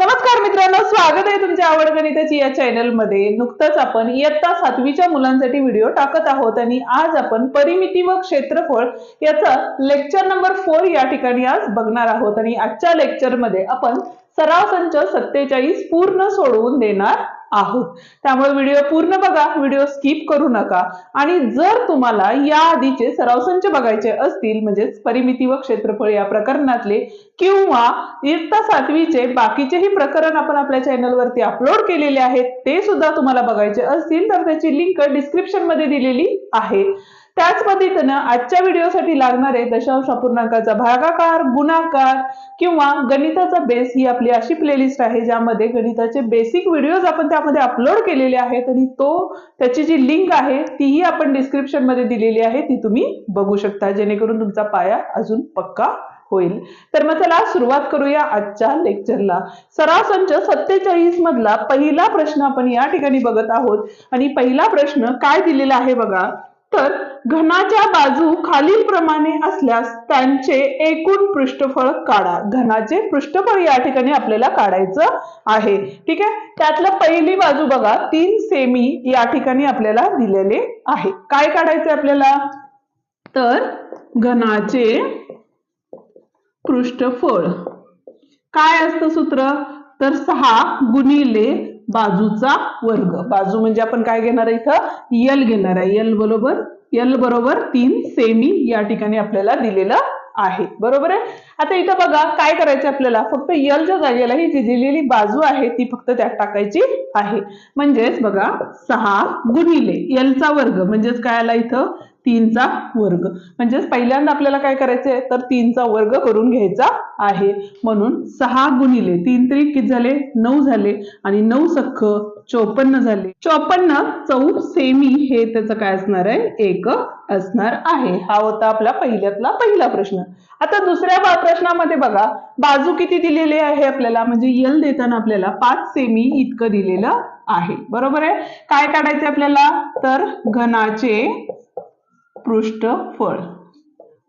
नमस्कार मित्रांनो स्वागत आहे तुमच्या आवड गणिताची या चॅनलमध्ये नुकतंच आपण इयत्ता सातवीच्या मुलांसाठी व्हिडिओ टाकत आहोत आणि आज आपण परिमिती व क्षेत्रफळ याचा लेक्चर नंबर फोर या ठिकाणी आज बघणार आहोत. आणि आजच्या लेक्चरमध्ये आपण सराव संच सत्तेचाळीस पूर्ण सोडवून देणार आहोत. त्यामुळे व्हिडिओ पूर्ण बघा व्हिडिओ स्किप करू नका. आणि जर तुम्हाला या आधीचे सराव संच बघायचे असतील म्हणजेच परिमिती व क्षेत्रफळ या प्रकरणातले किंवा इयत्ता सातवीचे बाकीचेही प्रकरण आपण आपल्या चॅनलवरती अपलोड केलेले आहेत ते सुद्धा तुम्हाला बघायचे असतील तर त्याची लिंक डिस्क्रिप्शनमध्ये दिलेली आहे. त्याच पद्धतीनं आजच्या व्हिडिओसाठी लागणारे दशांश अपूर्णांकाचा भागाकार गुणाकार किंवा गणिताचा बेस ही आपली अशी प्लेलिस्ट आहे ज्यामध्ये गणिताचे बेसिक व्हिडिओज आपण त्यामध्ये अपलोड केलेले आहेत आणि तो त्याची जी लिंक आहे तीही आपण डिस्क्रिप्शनमध्ये दिलेली आहे ती तुम्ही बघू शकता जेणेकरून तुमचा पाया अजून पक्का होईल. तर मग चला सुरुवात करूया आजच्या लेक्चरला सराव संच सत्तेचाळीस मधला पहिला प्रश्न आपण या ठिकाणी बघत आहोत. आणि पहिला प्रश्न काय दिलेला आहे बघा? तर घनाच्या बाजू खालील प्रमाणे असल्यास त्यांचे एकूण पृष्ठफळ काढा. घनाचे पृष्ठफळ या ठिकाणी आपल्याला काढायचं आहे. ठीक आहे? त्यातलं पहिली बाजू बघा. तीन सेमी या ठिकाणी आपल्याला दिलेले आहे. काय काढायचे आपल्याला? तर घनाचे पृष्ठफळ. काय असतं सूत्र? तर सहा गुणिले बाजूचा वर्ग. बाजू म्हणजे आपण काय घेणार आहे इथं? यल घेणार आहे. यल बरोबर? यल बरोबर तीन सेमी या ठिकाणी आपल्याला दिलेलं आहे. बरोबर आहे? आता इथं बघा काय करायचं आपल्याला? फक्त यलच्या जागेला ही जी दिलेली बाजू आहे ती फक्त त्यात टाकायची आहे. म्हणजेच बघा सहा गुणिले यलचा वर्ग. म्हणजेच काय आला इथं? तीनचा वर्ग. म्हणजेच पहिल्यांदा आपल्याला काय करायचंय? तर तीनचा वर्ग करून घ्यायचा आहे. म्हणून सहा गुणिले तीन तरी किती झाले? नऊ झाले. आणि नऊ सख्ख चोपन्न झाले. चोपन्न चौ सेमी हे त्याचं काय असणार आहे? एक असणार आहे. हा होता आपला पहिल्यातला पहिला प्रश्न. आता दुसऱ्या प्रश्नामध्ये बघा. बाजू किती दिलेली आहे आपल्याला? म्हणजे यल देताना आपल्याला पाच सेमी इतकं दिलेलं आहे. बरोबर आहे? काय काढायचे आपल्याला? तर घनाचे पृष्ठफळ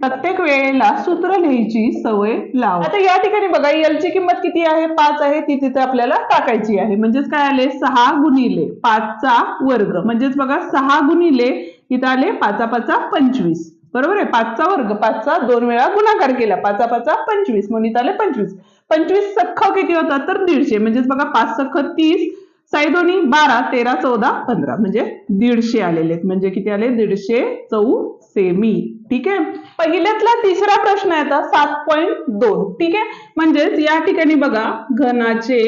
प्रत्येक वेळेला सूत्र लिहायची सवय लावा. आता या ठिकाणी बघा यल किंमत किती आहे? पाच आहे ती तिथे आपल्याला टाकायची आहे. म्हणजेच काय आले? सहा गुणिले पाचचा वर्ग. म्हणजेच बघा सहा गुणिले इथं आले पाचा पाचा पंचवीस. बरोबर आहे? पाचचा वर्ग पाचचा दोन वेळा गुणाकार केला. पाचा पाचा पंचवीस. म्हणून इथं आले पंचवीस. पंचवीस सख्ख किती होतात? तर दीडशे. म्हणजेच बघा पाच सख्ख तीस साई दोन्ही बारा तेरा चौदा पंधरा. म्हणजे दीडशे आलेले आहेत. म्हणजे किती आले? दीडशे चौ सेमी ठीक आहे? पहिल्यातला तिसरा प्रश्न आहे सात पॉईंट दोन. ठीक आहे? म्हणजेच या ठिकाणी बघा घनाचे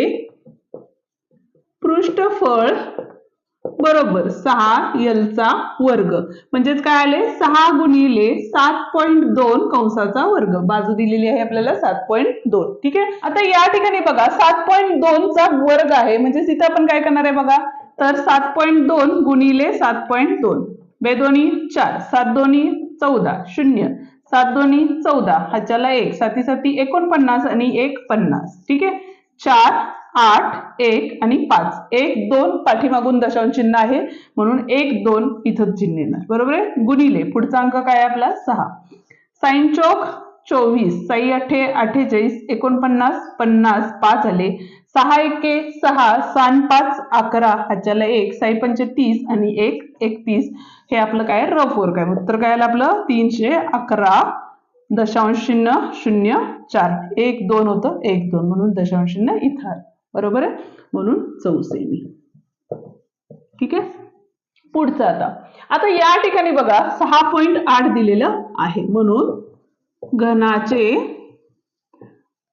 पृष्ठफळ बरोबर सहा यलचा वर्ग. म्हणजेच काय आले? सहा गुणिले सात पॉईंट दोन कंसाचा वर्ग. बाजू दिलेली आहे आपल्याला सात पॉईंट दोन. ठीक आहे? आता या ठिकाणी बघा सात पॉईंट दोनचा वर्ग आहे. म्हणजे तिथं आपण काय करणार आहे बघा? तर सात पॉईंट दोन गुणिले सात पॉईंट दोन. बेदोनी चार. सात दोन्ही चौदा. शून्य. सात दोन्ही चौदा. ह्याच्याला एक. साती साती एकोणपन्नास आणि एक पन्नास. ठीक आहे? चार आठ एक आणि पाच. एक दोन पाठीमागून दशांश चिन्ह आहे. म्हणून एक दोन इथं चिन्ह येणार. बरोबर आहे? गुणिले. पुढचा अंक काय आपला? सहा. साईन चौक चोवीस. साई अठे अठ्ठेचाळीस एकोणपन्नास पन्नास पाच आले. सहा एके सहा सान पाच अकरा. ह्याच्याला एक साई पंचे तीस आणि एक एकतीस. हे आपलं काय? रफ वर्क काय? उत्तर काय आलं आपलं? तीनशे अकरा. दशांश चिन्ह शून्य चार. एक दोन होतं एक दोन. म्हणून दशांश चिन्ह इथं आलं. बरोबर आहे? म्हणून चौसेमी. ठीक आहे? पुढचं आता. आता या ठिकाणी बघा सहा पॉईंट आठ दिलेलं आहे. म्हणून घनाचे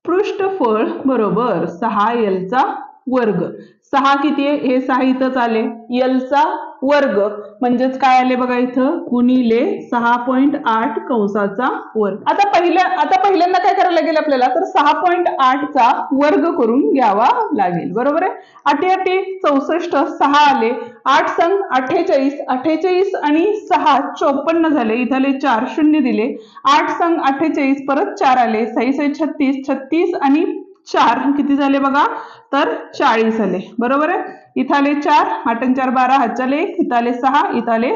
पृष्ठफळ बरोबर सहा एलचा वर्ग. सहा किती आहे? हे सहा इथंच आले. यलचा वर्ग. म्हणजेच काय आले बघा इथं? गुणिले सहा पॉईंट आठ कंसाचा वर्ग. आता पहिल्या आता पहिल्यांदा काय करायला लागेल आपल्याला? तर सहा पॉईंट आठचा वर्ग करून घ्यावा लागेल. बरोबर आहे? आठी आठी चौसष्ट सहा आले. आठ संघ अठ्ठेचाळीस अठ्ठेचाळीस आणि सहा चोपन्न झाले. इथं आले चार शून्य दिले. आठ संघ अठ्ठेचाळीस परत चार आले. साई साई छत्तीस छत्तीस आणि चार. किती झाले बघा? तर चाळीस आले. बरोबर आहे? इथं आले चार आठन चार बारा हातचाले एक इथं आले सहा इथं आले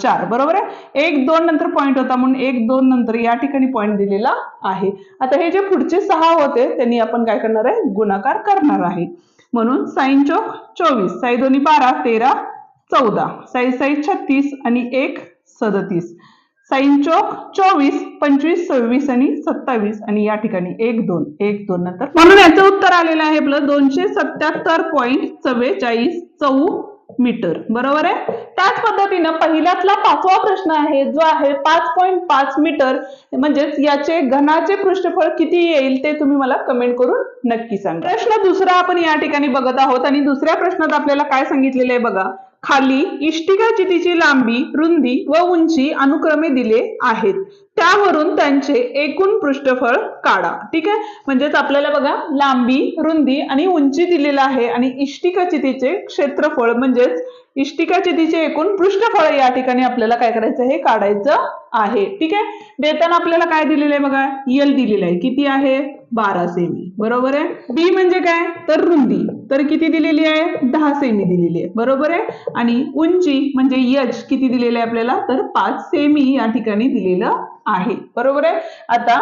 चार. बरोबर आहे? एक दोन नंतर पॉईंट होता म्हणून एक दोन नंतर या ठिकाणी पॉईंट दिलेला आहे. आता हे जे पुढचे सहा होते त्यांनी आपण काय करणार आहे? गुणाकार करणार आहे. म्हणून साईन चौक चोवीस. साई दोन्ही बारा तेरा चौदा. साई साई छत्तीस आणि एक सदतीस. साईन चौक चोवीस पंचवीस सव्वीस आणि सत्तावीस. आणि या ठिकाणी एक दोन एक दोन नंतर. म्हणून याचं उत्तर आलेलं आहे आपलं दोनशे सत्याहत्तर पॉईंट चव्वेचाळीस चौ मीटर. बरोबर आहे? त्याच पद्धतीनं पहिल्यातला पाचवा प्रश्न आहे जो आहे पाच पॉईंट पाच मीटर. म्हणजेच याचे घनाचे पृष्ठफळ किती येईल ते तुम्ही मला कमेंट करून नक्की सांगा. प्रश्न दुसरा आपण या ठिकाणी बघत आहोत आणि दुसऱ्या प्रश्नात आपल्याला काय सांगितलेलं आहे बघा. खाली इष्टिका चितीची लांबी रुंदी व उंची अनुक्रमे दिले आहेत. त्यावरून त्यांचे एकूण पृष्ठफळ काढा. ठीक आहे? म्हणजेच आपल्याला बघा लांबी रुंदी आणि उंची दिलेली आहे आणि इष्टिका चितीचे क्षेत्रफळ म्हणजेच इष्टिका तिचे एकूण पृष्ठफळ या ठिकाणी आपल्याला काय करायचं हे काढायचं आहे. ठीक आहे? देताना आपल्याला काय दिलेलं आहे बघा? यल दिलेलं आहे. किती आहे? बारा सेमी. बरोबर आहे? बी म्हणजे काय? तर रुंदी. तर किती दिलेली आहे? दहा सेमी दिलेली आहे. बरोबर आहे? आणि उंची म्हणजे यच किती दिलेलं आहे आपल्याला? तर पाच सेमी या ठिकाणी दिलेलं आहे. बरोबर आहे? आता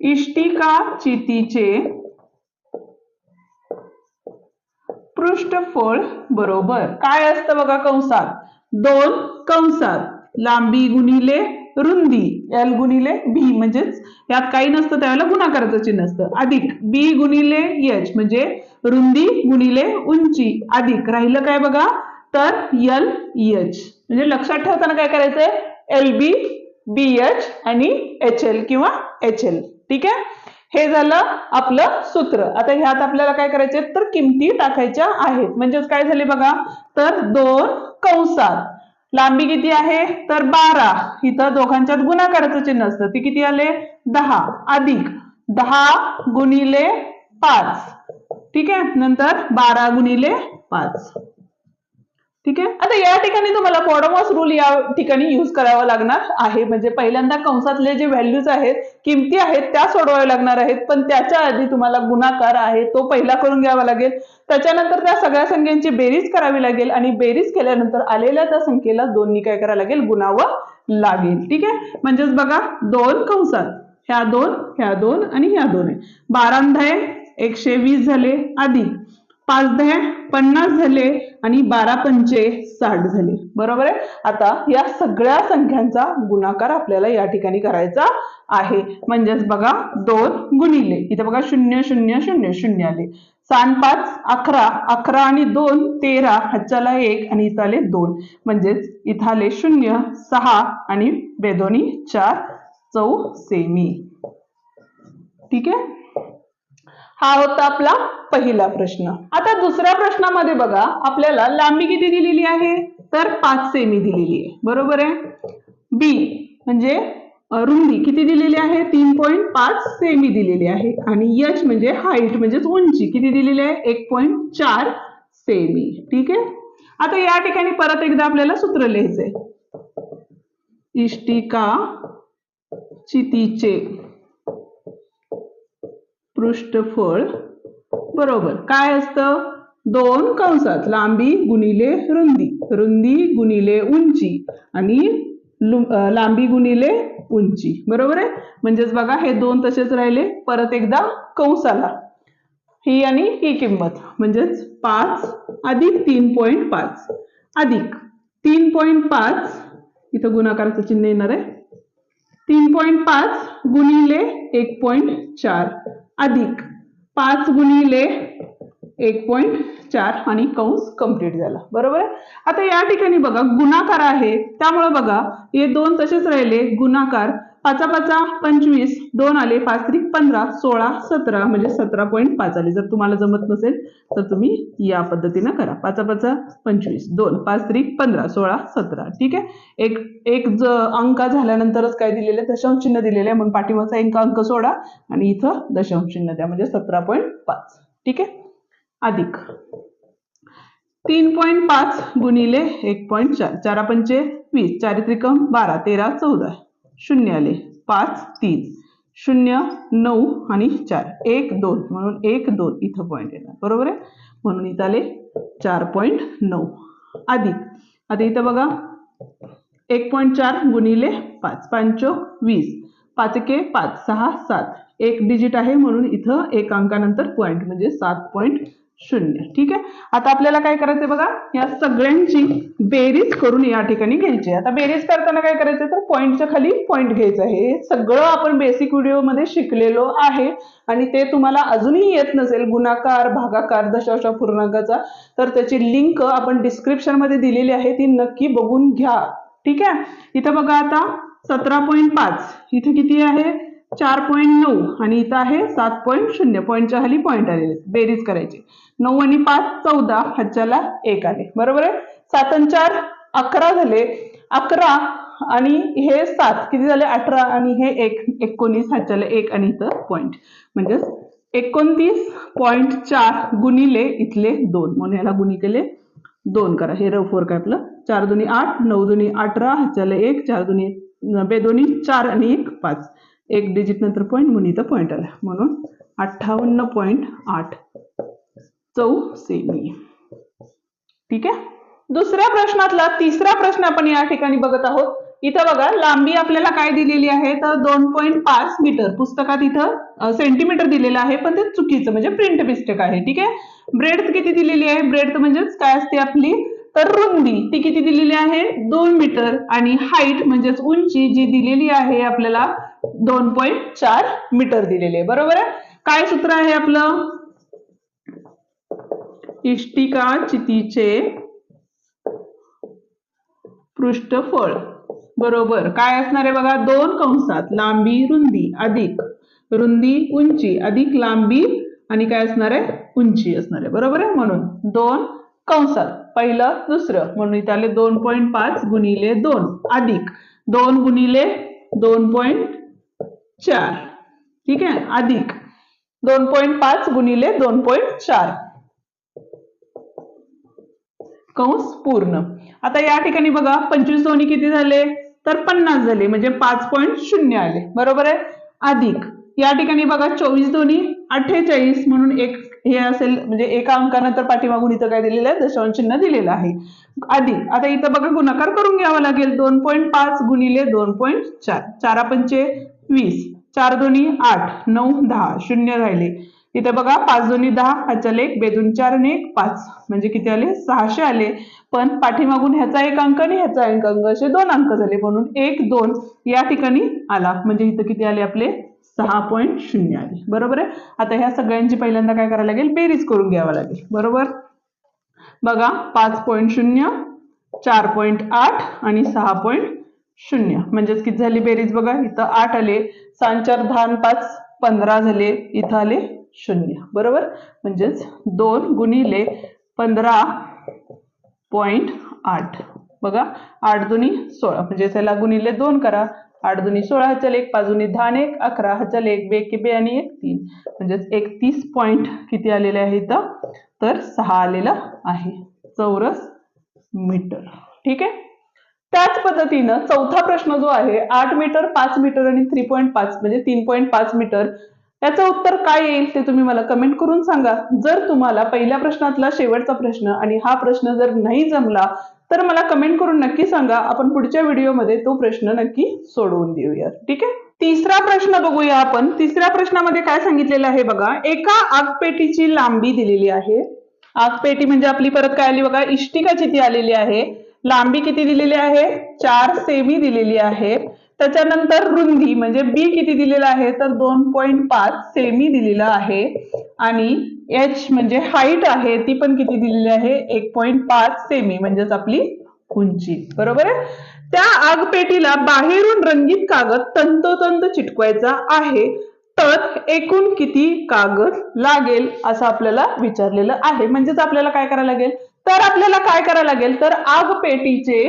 इष्टिका चितीचे पृष्ठफळ बरोबर. काय असतं बघा कंसात? दोन कंसात. लांबी गुणिले रुंदी. एल गुणिले बी म्हणजेच यात काही नसतं त्यावेळेला गुणाकाराचं चिन्ह असतं. अधिक. बी गुणिले एच म्हणजे रुंदी गुणिले उंची. अधिक. राहिलं काय बघा? तर एल एच म्हणजे लक्षात ठेवताना काय करायचंय? एल बी बी एच आणि एच एल किंवा एच एल ठीक आहे? हे झालं आपलं सूत्र. आता ह्यात आपल्याला काय करायचे तर किमती टाकायच्या आहेत. म्हणजेच काय झाले बघा? तर दोन कंसात. लांबी किती आहे? तर बारा. इथं दोघांच्यात गुणाकाराचं चिन्ह असतं. ती किती आले? दहा. अधिक दहा गुणिले पाच. ठीक आहे? नंतर बारा गुणिले पाच. ठीक आहे? आता या ठिकाणी तुम्हाला पॉडोमॉस रूल या ठिकाणी यूज करावा लागणार आहे. म्हणजे पहिल्यांदा कंसातले जे व्हॅल्यूज आहेत किमती आहेत त्या सोडवाव्या लागणार आहेत. पण त्याच्या आधी तुम्हाला गुणाकार आहे तो पहिला करून घ्यावा लागेल. त्याच्यानंतर त्या सगळ्या संख्यांची बेरीज करावी लागेल आणि बेरीज केल्यानंतर आलेल्या त्या संख्येला दोन्ही काय करावं लागेल? गुणावं लागेल. ठीक आहे? म्हणजेच बघा दोन कंसात. ह्या दोन ह्या दोन आणि ह्या दोन आहे. बारा दहा एकशे वीस झाले आधी. पाच दहा पन्नास झाले. आणि बारा पंचे साठ झाले. बरोबर आहे? आता या सगळ्या संख्यांचा गुणाकार आपल्याला या ठिकाणी करायचा आहे. म्हणजेच बघा दोन गुणिले. इथे बघा शून्य शून्य शून्य शून्य आले. सात पाच अकरा. अकरा आणि दोन तेरा. ह्याच्याला एक आणि इथं आले दोन. म्हणजेच इथं आले शून्य सहा आणि बेदोनी चार चौ सेमी. ठीक आहे? हा होता आपला पहिला प्रश्न. आता दुसऱ्या प्रश्नामध्ये बघा आपल्याला लांबी किती दिलेली आहे? तर पाच सेमी दिलेली आहे. बरोबर आहे? बी म्हणजे रुंदी किती दिलेली आहे? तीन पॉईंट पाच सेमी दिलेली आहे. आणि यच म्हणजे हाईट म्हणजेच उंची किती दिलेली आहे? एक पॉईंट चार सेमी ठीक आहे? आता या ठिकाणी परत एकदा आपल्याला सूत्र लिहायचंय. इष्टिका चितीचे. पृष्ठफळ. बरोबर. काय असतं? दोन कंसात. लांबी गुणिले रुंदी. रुंदी गुणिले उंची. आणि लांबी गुणिले उंची. बरोबर आहे? म्हणजेच बघा हे दोन तसेच राहिले. परत एकदा कंसाला ही आणि ही किंमत. म्हणजेच पाच अधिक तीन पॉईंट पाच. अधिक तीन पॉईंट पाच. इथं गुणाकाराचं चिन्ह येणार आहे. तीन पॉईंट पाच गुणिले एक पॉईंट चार. अधिक पाच गुणिले एक पॉईंट चार आणि कंस कंप्लीट झाला. बरोबर? आता या ठिकाणी बघा गुणाकार आहे. त्यामुळे बघा हे दोन तसेच राहिले. गुणाकार पाचा पाचा पंचवीस दोन आले पाच त्रिक पंधरा सोळा सतरा म्हणजे सतरा पॉईंट पाच आले. जर तुम्हाला जमत नसेल तर तुम्ही या पद्धतीनं करा. पाचा पाचा पंचवीस दोन पाच त्रिक पंधरा सोळा सतरा. ठीक आहे? एक एक ज अंक झाल्यानंतरच काय दिलेलं? आहे दशांश चिन्ह दिलेलं आहे. म्हणून पाठीमागचा एक अंक सोडा आणि इथं दशांश चिन्ह द्या. म्हणजे सतरा पॉईंट पाच. ठीक आहे? अधिक. तीन पॉईंट पाच गुणिले एक पॉईंट चार. चारा पंचे वीस. चारित्रिकम बारा तेरा चौदा. शून्य आले. पाच तीन. शून्य नऊ आणि चार. एक दोन. म्हणून एक दोन इथं पॉईंट येणार. बरोबर आहे? म्हणून इथं आले चार पॉईंट नऊ. आधी. आता इथं बघा. एक पॉईंट चार गुणिले पाच. पाच वीस. पाच के पाच. सहा सात. एक डिजिट आहे म्हणून इथं एक अंकानंतर पॉईंट म्हणजे सात पॉईंट शून्य. ठीक आहे? आता आपल्याला काय करायचंय बघा? या सगळ्यांची बेरीज करून या ठिकाणी घ्यायची आता बेरीज करताना काय करायचंय? तर पॉईंटच्या खाली पॉईंट घ्यायचं आहे. हे सगळं आपण बेसिक व्हिडिओमध्ये शिकलेलो आहे. आणि ते तुम्हाला अजूनही येत नसेल गुणाकार भागाकार दशांश पूर्णांकाचा तर त्याची लिंक आपण डिस्क्रिप्शनमध्ये दिलेली आहे. ती नक्की बघून घ्या. ठीक आहे? इथं बघा आता सतरा पॉईंट पाच. इथे किती आहे? चार पॉईंट नऊ. आणि इथं आहे सात पॉईंट शून्य. पॉईंटच्या खाली पॉईंट आलेले बेरीज करायची. नऊ आणि पाच चौदा ह्याच्याला एक आले बरोबर आहे? सात आणि चार अकरा झाले. अकरा आणि हे सात किती झाले? अठरा आणि हे एक एकोणीस ह्याच्याला एक आणि इथं पॉईंट म्हणजेच एकोणतीस पॉईंट चार गुणिले इथले दोन. म्हणून याला गुणी केले दोन करा. हे रफ वर्क आहे आपलं? चार दोन्ही आठ नऊ दोन्ही अठरा ह्याच्याला एक चार दोन्ही बे दोन्ही चार आणि एक पाच. एक डिजिट नंतर पॉईंट म्हणून इथं पॉईंट आला. म्हणून अठ्ठावन्न पॉईंट आठ. चौ सेमी. ठीक आहे? दुसऱ्या प्रश्नातला तिसरा प्रश्न आपण या ठिकाणी बघत आहोत. इथं बघा लांबी आपल्याला काय दिलेली आहे? तर दोन पॉईंट पाच मीटर. पुस्तकात इथं सेंटीमीटर दिलेलं आहे पण ते चुकीचं म्हणजे प्रिंट मिस्टेक आहे. ठीक आहे? ब्रेड किती दिलेली आहे? ब्रेड म्हणजेच काय असते आपली? तर रुंदी ती किती दिलेली आहे? दोन मीटर. आणि हाईट म्हणजेच उंची जी दिलेली आहे आपल्याला दोन पॉईंट चार मीटर दिलेली आहे. बरोबर आहे? काय सूत्र आहे आपलं? इष्टिका चितीचे पृष्ठफळ. बरोबर. काय असणार आहे बघा? दोन कंसात. लांबी रुंदी अधिक. रुंदी उंची. अधिक लांबी आणि काय असणार आहे? उंची असणार आहे. बरोबर आहे? म्हणून दोन कंसात. पहिलं दुसरं. म्हणून इथे आले दोन पॉईंट पाच गुणिले दोन. अधिक. दोन गुणिले दोन पॉईंट चार. ठीक आहे? अधिक. दोन पॉईंट पाच गुणिले दोन पॉईंट चार. कंस पूर्ण. आता या ठिकाणी बघा पंचवीस दोन्ही किती झाले? तर पन्नास झाले म्हणजे पाच पॉईंट शून्य आले. बरोबर आहे? अधिक. या ठिकाणी बघा चोवीस दोन्ही अठ्ठेचाळीस म्हणून एक हे असेल म्हणजे एका अंकानंतर पाठीमागून इथं काय दिलेलं आहे? दशांश चिन्ह दिलेलं आहे. अधिक. आता इथं बघा गुणाकार करून घ्यावा लागेल. दोन पॉईंट पाच गुणिले दोन पॉईंट चार. चारा पंचे वीस. चार दोन्ही आठ. नऊ दहा. शून्य राहिले. इथे बघा पाच दोन्ही दहा ह्याच्याला एक बेदून चार आणि एक पाच. म्हणजे किती आले? सहाशे आले. पण पाठीमागून ह्याचा एक अंक आणि ह्याचा एक अंक. असे दोन अंक झाले म्हणून एक दोन या ठिकाणी आला. म्हणजे इथं किती आले आपले? सहा पॉईंट शून्य आले. बरोबर आहे? आता ह्या सगळ्यांची पहिल्यांदा काय करायला लागेल? बेरीज करून घ्यावं लागेल. बरोबर? बघा पाच पॉईंट शून्य चार पॉईंट आठ आणि सहा पॉईंट शून्य. म्हणजेच किती झाली बेरीज बघा? इथं आठ आले. सांचार दहा पाच पंधरा झाले. इथं आले शून्य. बरोबर? म्हणजेच दोन गुणिले पंधरा पॉईंट आठ. बघा आठ दुनी सोळा. म्हणजे त्याला गुणिले दोन करा. आठ दुनी सोळा ह्याच्याला एक बाजूनी दहा आणि एक अकरा ह्याच्याला एक बे बे आणि एक तीन. म्हणजेच एकतीस पॉईंट किती आलेले आहे इथं? तर सहा आलेला आहे. चौरस मीटर. ठीक आहे? त्याच पद्धतीनं चौथा प्रश्न जो आहे आठ मीटर पाच मीटर आणि थ्री पॉईंट पाच म्हणजे तीन पॉईंट पाच मीटर याचं उत्तर काय येईल ते तुम्ही मला कमेंट करून सांगा. जर तुम्हाला पहिल्या प्रश्नातला शेवटचा प्रश्न आणि हा प्रश्न जर नाही जमला तर मला कमेंट करून नक्की सांगा. आपण पुढच्या व्हिडिओमध्ये तो प्रश्न नक्की सोडवून देऊया ठीक आहे? तिसरा प्रश्न बघूया आपण. तिसऱ्या प्रश्नामध्ये काय सांगितलेलं आहे बघा. एका आगपेटीची लांबी दिलेली आहे. आगपेटी म्हणजे आपली परत काय आली बघा? इष्टिका ती आलेली आहे. लांबी किती दिलेली आहे? चार सेमी दिलेली आहे. त्याच्यानंतर रुंदी म्हणजे बी किती दिलेला आहे? तर दोन पॉईंट पाच सेमी दिलेला आहे. आणि एच म्हणजे हाईट आहे ती पण किती दिलेली आहे? एक पॉईंट पाच सेमी म्हणजेच आपली उंची. बरोबर आहे? त्या आगपेटीला बाहेरून रंगीत कागद तंतोतंत चिटकवायचा आहे. तर एकूण किती कागद लागेल असं आपल्याला विचारलेलं आहे. म्हणजेच आपल्याला काय करायला लागेल? तर आपल्याला काय करायला लागेल? तर आगपेटीचे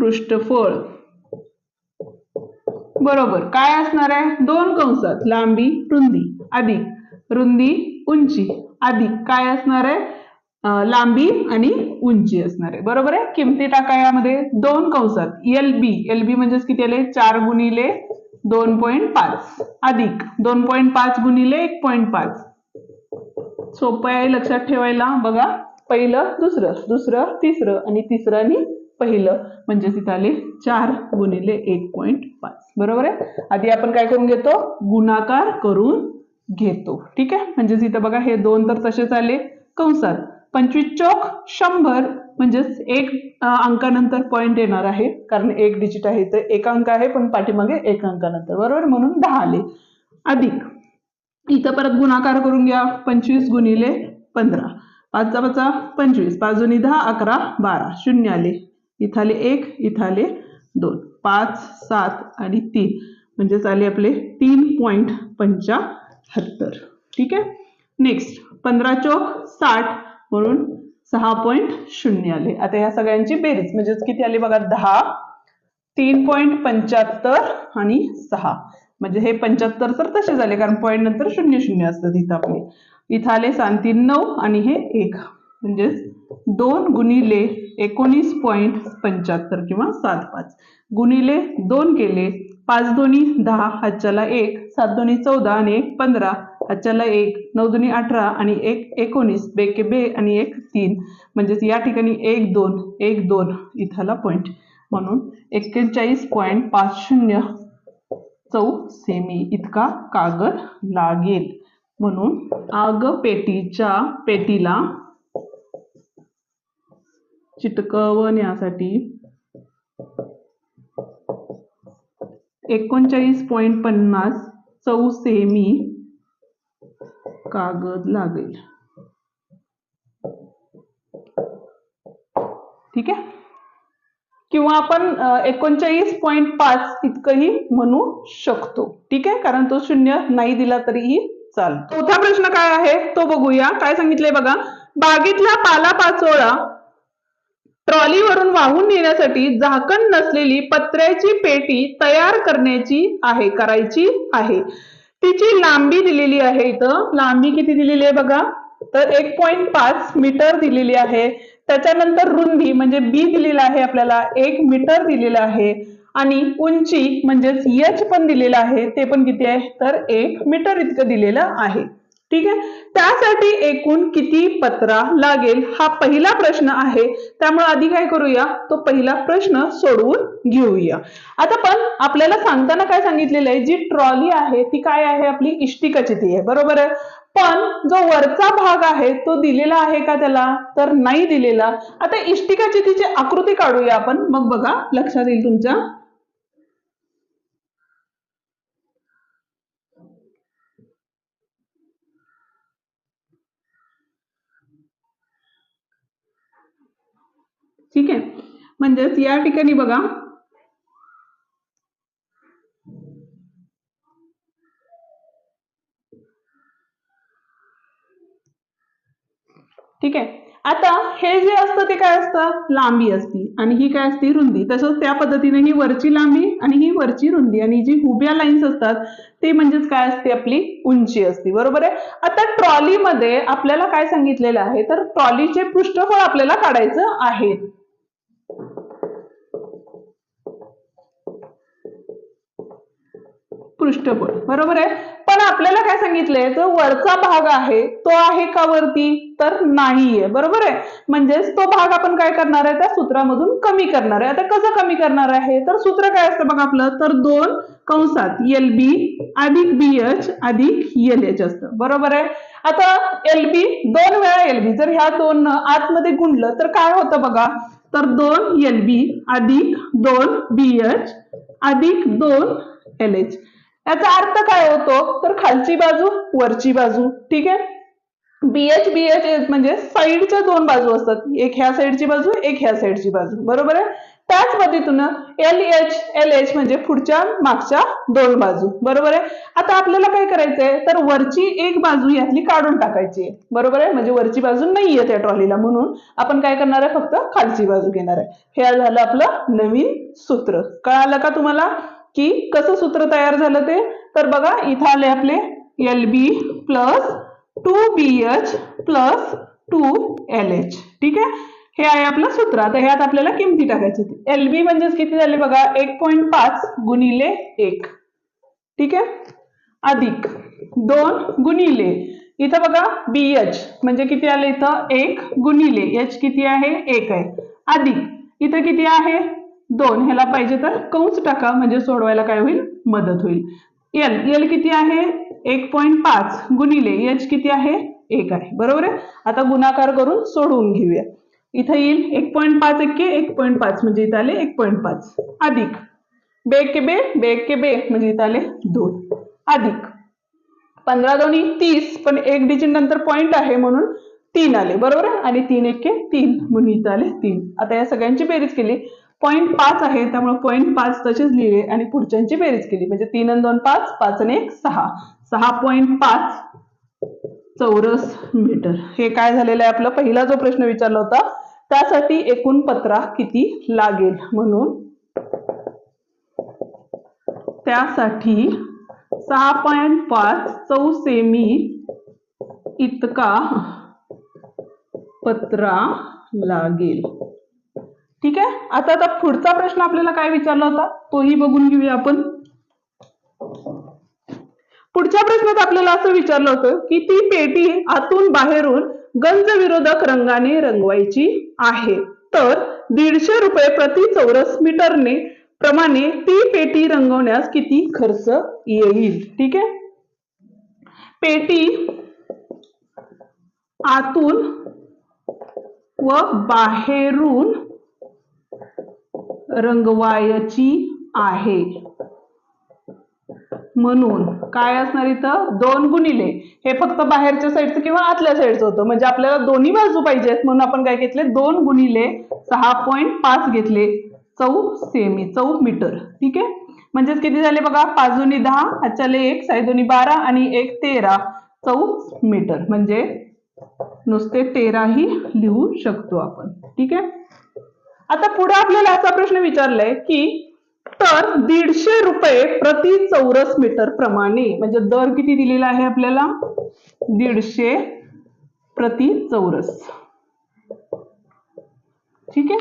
पृष्ठफळ. बरोबर काय असणार आहे? दोन कंसात लांबी रुंदी अधिक. रुंदी उंची. अधिक काय असणार आहे? लांबी आणि उंची असणार आहे. बरोबर आहे? किमती टाका यामध्ये. दोन कंसात एल बी एल बी म्हणजेच किती आले? चार गुणिले दोन पॉईंट पाच. अधिक दोन पॉईंट पाच गुणिले एक पॉईंट पाच. सोपं आहे लक्षात ठेवायला. बघा पहिलं दुसरं. दुसरं तिसरं आणि तिसरं आणि पहिलं म्हणजे तिथं आले चार गुणिले एक पॉईंट पाच. बरोबर आहे? आधी आपण काय करून घेतो? गुणाकार करून घेतो. ठीक आहे? म्हणजे इथं बघा हे दोन तर तसेच आले. कंसात पंचवीस चौक शंभर म्हणजेच एक अंकानंतर पॉईंट येणार आहे. कारण एक डिजिट आहे तर एक अंक आहे पण पाठीमागे एक अंकानंतर. बरोबर? म्हणून दहा आले. अधिक. इथं परत गुणाकार करून घ्या. पंचवीस गुणिले पंधरा. पाचचा पाचा पंचवीस. पाच दोन्ही दहा अकरा बारा. शून्य आले. इथं आले एक इथं आले दोन. पाच सात आणि तीन. म्हणजेच आले आपले तीन पॉईंट पंचाहत्तर ठीक आहे? नेक्स्ट पंधरा चौक साठ म्हणून सहा पॉईंट शून्य आले. आता ह्या सगळ्यांची बेरीज. म्हणजेच किती आली बघा? दहा. तीन पॉईंट पंच्याहत्तर आणि सहा. म्हणजे हे पंच्याहत्तर तर तसे झाले कारण पॉईंट नंतर शून्य शून्य असतात इथं आपले. इथं आले सांगतील नऊ आणि हे एक. म्हणजेच दोन गुणिले एकोणीस पॉईंट पंच्याहत्तर किंवा सात पाच. गुणिले दोन केले पाच दोन्ही दहा हातच्याला एक सात दोन्ही चौदा आणि एक पंधरा हातच्याला एक नऊ दोन्ही अठरा आणि एक एकोणीस बेके बे आणि एक तीन. म्हणजेच या ठिकाणी एक दोन एक दोन इथाला पॉईंट म्हणून एक्केचाळीस पॉईंट पाच शून्य चौ सेमी इतका कागद लागेल. म्हणून आग पेटीच्या पेटीला चिटकवण्यासाठी एकोणचाळीस पॉईंट पन्नास चौ सेमी कागद लागेल. ठीक आहे? किंवा आपण एकोणचाळीस पॉईंट पाच इतकंही म्हणू शकतो. ठीक आहे? कारण तो शून्य नाही दिला तरीही चालतो. चौथा प्रश्न काय आहे? तो बघूया. काय सांगितलंय बघा? बागेतला पाला पाचोळा ट्रॉलीवरून वाहून नेण्यासाठी झाकण नसलेली पत्र्याची पेटी तयार करण्याची आहे करायची आहे. तिची लांबी दिलेली आहे इथं. लांबी किती दिलेली आहे बघा? तर एक पॉईंट पाच मीटर दिलेली आहे. त्याच्यानंतर रुंदी म्हणजे बी दिलेला आहे आपल्याला. एक मीटर दिलेलं आहे. आणि उंची म्हणजेच यच पण दिलेलं आहे. ते पण किती आहे? तर एक मीटर इतकं दिलेलं आहे. ठीक आहे? त्यासाठी एकूण किती पत्रा लागेल? हा पहिला प्रश्न आहे. त्यामुळे आधी काय करूया? तो पहिला प्रश्न सोडवून घेऊया. आता पण आपल्याला सांगताना काय सांगितलेलं आहे? जी ट्रॉली आहे ती काय आहे? आपली इष्टिकाची ती आहे. बरोबर आहे? पण जो वरचा भाग आहे तो दिलेला आहे का त्याला? तर नाही दिलेला. आता इष्टिकाची तिची आकृती काढूया आपण. मग बघा लक्षात येईल तुमच्या. ठीक है? म्हणजेच या ठिकाणी ठीक आहे आता हे जे असतं ते काय असतं? लांबी असती. आणि ही काय असती? रुंदी. तसंच त्या पद्धतीने ही वरची लांबी आणि ही वरची रुंदी. आणि जी उभ्या लाईन्स असतात ते म्हणजेच काय असते? आपली उंची असते. बरोबर आहे? आता ट्रॉलीमध्ये आपल्याला काय सांगितलेलं आहे? तर ट्रॉलीचे पृष्ठफळ आपल्याला काढायचं आहे. पृष्ठफळ. बरोबर आहे? पण आपल्याला काय सांगितलंय? जो वरचा भाग आहे तो आहे का वरती? तर नाहीये. बरोबर आहे? म्हणजेच तो भाग आपण काय करणार आहे? त्या सूत्रामधून कमी करणार आहे. आता कसं कमी करणार आहे? तर सूत्र काय असतं बघा आपलं? तर दोन कंसात एल बी अधिक बी एच अधिक एल एच असतं. बरोबर आहे? आता एल बी दोन वेळा एल बी जर ह्या दोन आतमध्ये गुंडलं तर काय होतं बघा? तर दोन एल बी अधिक दोन बी एच अधिक दोन एल एच याचा अर्थ काय होतो? तर खालची बाजू वरची बाजू ठीक आहे? बीएच बीएच म्हणजे साईडच्या दोन बाजू असतात. एक ह्या साईडची बाजू एक ह्या साईडची बाजू. बरोबर आहे? त्याच पद्धतीनं एल एच एल एच म्हणजे पुढच्या मागच्या दोन बाजू. बरोबर आहे? आता आपल्याला काय करायचंय? तर वरची एक बाजू यातली काढून टाकायची आहे. बरोबर आहे? म्हणजे वरची बाजू नाहीये त्या ट्रॉलीला. म्हणून आपण काय करणार आहे? फक्त खालची बाजू घेणार आहे. हे झालं आपलं नवीन सूत्र. कळालं का तुम्हाला? की कसं सूत्र तयार झालं ते? तर बघा इथं आले आपले L B plus two B H plus two L H ठीक आहे? हे आहे आपलं सूत्र. आता ह्यात आपल्याला किमती टाकायची एल बी म्हणजेच किती झाले बघा? एक पॉईंट पाच गुणिले एक. ठीक आहे? अधिक दोन गुणिले. इथं बघा बी एच म्हणजे किती आले इथं? एक गुणिले. एच किती आहे? एक आहे. अधिक. इथं किती आहे? दोन ह्याला पाहिजे तर कंस टाका म्हणजे सोडवायला काय होईल? मदत होईल. एल एल किती आहे? एक पॉईंट पाच गुणिले एच किती आहे? एक आहे. बरोबर आहे? आता गुणाकार करून सोडवून घेऊया. इथं येईल एक पॉईंट पाच एक्के एक पॉईंट पाच म्हणजे इथं आले एक पॉईंट पाच. अधिक. बे के बे बे के बे म्हणजे इथं आले दोन. अधिक. पंधरा दोन्ही तीस पण एक डिजिट नंतर पॉईंट आहे म्हणून तीन आले. बरोबर आहे? आणि तीन एके तीन म्हणून इथं आले तीन. आता या सगळ्यांची बेरीज केली. पॉईंट पाच आहे त्यामुळे पॉईंट पाच तसेच लिहिले आणि पुढच्यांची बेरीज केली. म्हणजे तीन आणि दोन पाच पाच आणि एक सहा. सहा पॉईंट पाच चौरस मीटर. हे काय झालेलं आहे आपला? पहिला जो प्रश्न विचारला होता त्यासाठी एकूण पत्रा किती लागेल? म्हणून त्यासाठी सहा पॉईंट पाच चौ सेमी इतका पत्रा लागेल. ठीक आहे? आता आता पुढचा प्रश्न आपल्याला काय विचारला होता? तोही बघून घेऊया आपण. पुढच्या प्रश्नात आपल्याला असं विचारलं होतं की ती पेटी आतून बाहेरून गंज विरोधक रंगाने रंगवायची आहे. तर दीडशे रुपये प्रति चौरस मीटरने प्रमाणे ती पेटी रंगवण्यास किती खर्च येईल? ठीक आहे? पेटी आतून व बाहेरून रंगवायची आहे. म्हणून काय असणार इथं? दोन गुणिले. हे फक्त बाहेरच्या साईडचं किंवा आतल्या साईडचं होतं? म्हणजे आपल्याला दोन्ही बाजू पाहिजेत म्हणून आपण काय घेतले? दोन गुणिले सहा पॉईंट पाच घेतले. चौ सेमी चौ मीटर ठीक आहे? म्हणजेच किती झाले बघा? पाच दोन्ही दहा आजच्याले एक साई दोन्ही बारा आणि एक तेरा. चौ मीटर म्हणजे नुसते तेराही लिहू शकतो आपण. ठीक आहे? आता पुढे आपल्याला असा प्रश्न विचारलाय की तर दीडशे रुपये प्रति चौरस मीटर प्रमाणे म्हणजे दर किती दिलेला आहे आपल्याला? दीडशे प्रति चौरस. ठीक आहे?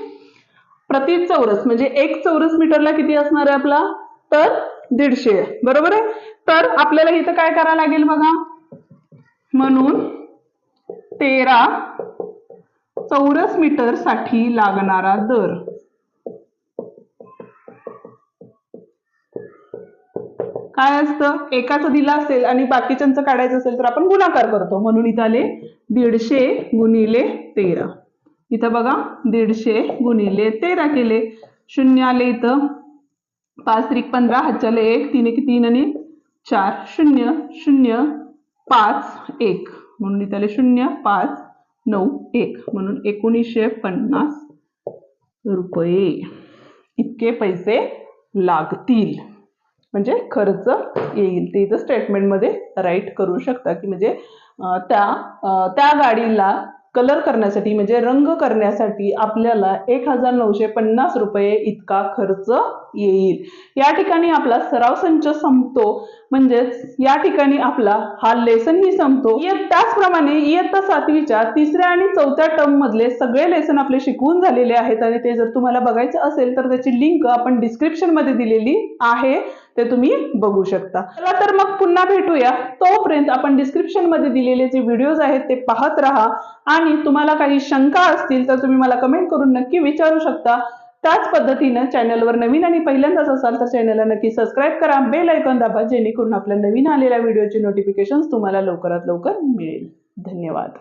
प्रति चौरस म्हणजे एक चौरस मीटरला किती असणार आहे आपला? तर दीडशे. बरोबर आहे? तर आपल्याला इथं काय करावं लागेल बघा? म्हणून तेरा चौरस मीटरसाठी लागणारा दर. काय असतं? एकाचं दिलं असेल आणि बाकीच्यांचं काढायचं असेल तर आपण गुणाकार करतो. म्हणून इथं आले दीडशे गुणिले तेरा. इथं बघा दीडशे गुणिले तेरा केले. शून्य आले इथं. पाच त्रिक पंधरा हातच्याले एक तीन एक तीन आणि चार शून्य शून्य पाच एक. म्हणून इथं आले शून्य पाच नऊ एक. म्हणून एकोणीसशे पन्नास रुपये. इतके पैसे लागतील. म्हणजे खर्च येईल. ते इथं स्टेटमेंटमध्ये राईट करू शकता की म्हणजे त्या त्या गाडीला कलर करण्यासाठी म्हणजे रंग करण्यासाठी आपल्याला एक हजार नऊशे पन्नास रुपये इतका खर्च येईल. या ठिकाणी आपला सराव संच संपतो. म्हणजेच या ठिकाणी आपला हा लेसनही संपतो. त्याचप्रमाणे इयत्ता सातवीच्या तिसऱ्या आणि चौथ्या टर्म मधले सगळे लेसन आपले शिकवून झालेले आहेत आणि ते जर तुम्हाला बघायचं असेल तर त्याची लिंक आपण डिस्क्रिप्शनमध्ये दिलेली आहे. ते तुम्ही बघू शकता. चला तर मग पुन्हा भेटूया. तोपर्यंत आपण डिस्क्रिप्शनमध्ये दिलेले जे व्हिडिओज आहेत ते पाहत राहा. आणि तुम्हाला काही शंका असतील तर तुम्ही मला कमेंट करून नक्की विचारू शकता. त्याच पद्धतीनं चॅनलवर नवीन आणि पहिल्यांदाच असाल तर चॅनलला नक्की सबस्क्राईब करा. बेल ऐकॉन दाबा जेणेकरून आपल्या नवीन आलेल्या व्हिडिओचे नोटिफिकेशन तुम्हाला लवकरात लवकर मिळेल. धन्यवाद.